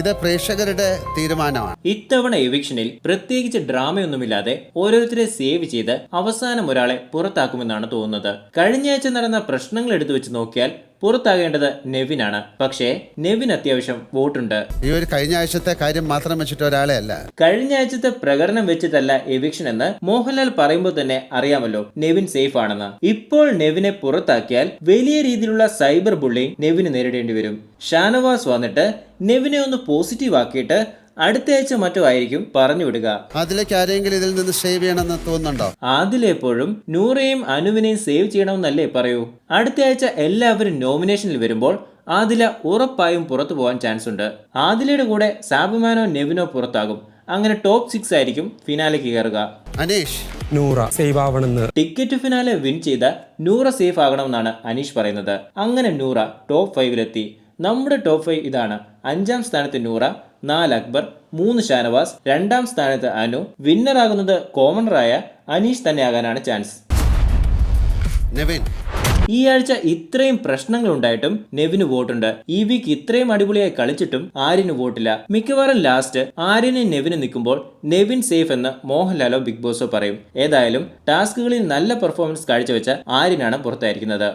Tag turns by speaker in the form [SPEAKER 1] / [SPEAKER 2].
[SPEAKER 1] ഇത് പ്രേക്ഷകരുടെ തീരുമാനമാണ്.
[SPEAKER 2] ഇത്തവണ എവിക്ഷനിൽ പ്രത്യേകിച്ച് ഡ്രാമയൊന്നുമില്ലാതെ ഓരോരുത്തരെ സേവ് ചെയ്ത് അവസാനം ഒരാളെ പുറത്താക്കുമെന്നാണ് തോന്നുന്നത്. കഴിഞ്ഞയാഴ്ച നടന്ന പ്രശ്നങ്ങൾ എടുത്തു വെച്ച് നോക്കിയാൽ പുറത്താകേണ്ടത് നെവിനാണ്. പക്ഷേ നെവിൻ അത്യാവശ്യം വോട്ടുണ്ട്.
[SPEAKER 1] ഈ ഒരു കഴിഞ്ഞ ആഴ്ചത്തെ കാര്യം മാത്രം വെച്ചിട്ട് ഒരാളെ അല്ല.
[SPEAKER 2] കഴിഞ്ഞ ആഴ്ചത്തെ പ്രകടനം വെച്ചിട്ടല്ല എവിക്ഷൻ എന്ന് മോഹൻലാൽ പറയുമ്പോൾ തന്നെ അറിയാമല്ലോ നെവിൻ സേഫ് ആണെന്ന് ഇപ്പോൾ നെവിനെ പുറത്താക്കിയാൽ വലിയ രീതിയിലുള്ള സൈബർ ബുള്ളിങ് നെവിന് നേരിടേണ്ടി വരും. ഷാനവാസ് വന്നിട്ട് നെവിനെ ഒന്ന് പോസിറ്റീവ് ആക്കിയിട്ട് അടുത്ത ആഴ്ച മറ്റോ ആയിരിക്കും പറഞ്ഞു വിടുക
[SPEAKER 1] അതിലേക്ക് ആരെങ്കിലും ഇതിൽ നിന്ന് സേവ് ചെയ്യണമെന്ന് തോന്നുന്നുണ്ടോ?
[SPEAKER 2] ആദിലെപ്പോഴും നൂറയും അനുവിനെയും സേവ് ചെയ്യണമെന്നല്ലേ പറയൂ. അടുത്ത ആഴ്ച എല്ലാവരും നോമിനേഷനിൽ വരുമ്പോൾ ആദില ഉറപ്പായും പുറത്തു പോകാൻ ചാൻസ് ഉണ്ട്. ആദിലയുടെ കൂടെ സാബുമാനോ നെവിനോ പുറത്താകും. അങ്ങനെ ടോപ്പ് സിക്സ് ആയിരിക്കും ഫിനാലേക്ക് കയറുക.
[SPEAKER 1] അനീഷ്.
[SPEAKER 3] നൂറ സേവ് ആവണമെന്ന്.
[SPEAKER 2] ടിക്കറ്റ് ഫിനാലെ വിൻ ചെയ്ത നൂറ സേഫ് ആകണമെന്നാണ് അനീഷ് പറയുന്നത്. അങ്ങനെ നൂറ ടോപ്പ് ഫൈവിലെത്തി നമ്മുടെ ടോപ്പ് ഫൈവ് ഇതാണ്. അഞ്ചാം സ്ഥാനത്ത് നൂറ നാല് അക്ബർ മൂന്ന് ഷാനവാസ് രണ്ടാം സ്ഥാനത്ത് അനു വിന്നറാകുന്നത് കോമണറായ അനീഷ് തന്നെയാകാനാണ് ചാൻസ് ഈ ആഴ്ച ഇത്രയും പ്രശ്നങ്ങൾ ഉണ്ടായിട്ടും നെവിന് വോട്ടുണ്ട്. ഈ വീക്ക് ഇത്രയും അടിപൊളിയായി കളിച്ചിട്ടും ആര്യന് വോട്ടില്ല. മിക്കവാറും ലാസ്റ്റ് ആര്യന് നെവിന് നിൽക്കുമ്പോൾ നെവിൻ സേഫ് എന്ന് മോഹൻലാലോ ബിഗ് ബോസോ പറയും. ഏതായാലും ടാസ്കുകളിൽ നല്ല പെർഫോമൻസ് കാഴ്ചവെച്ച ആര്യനാണ് പുറത്തായിരിക്കുന്നത്.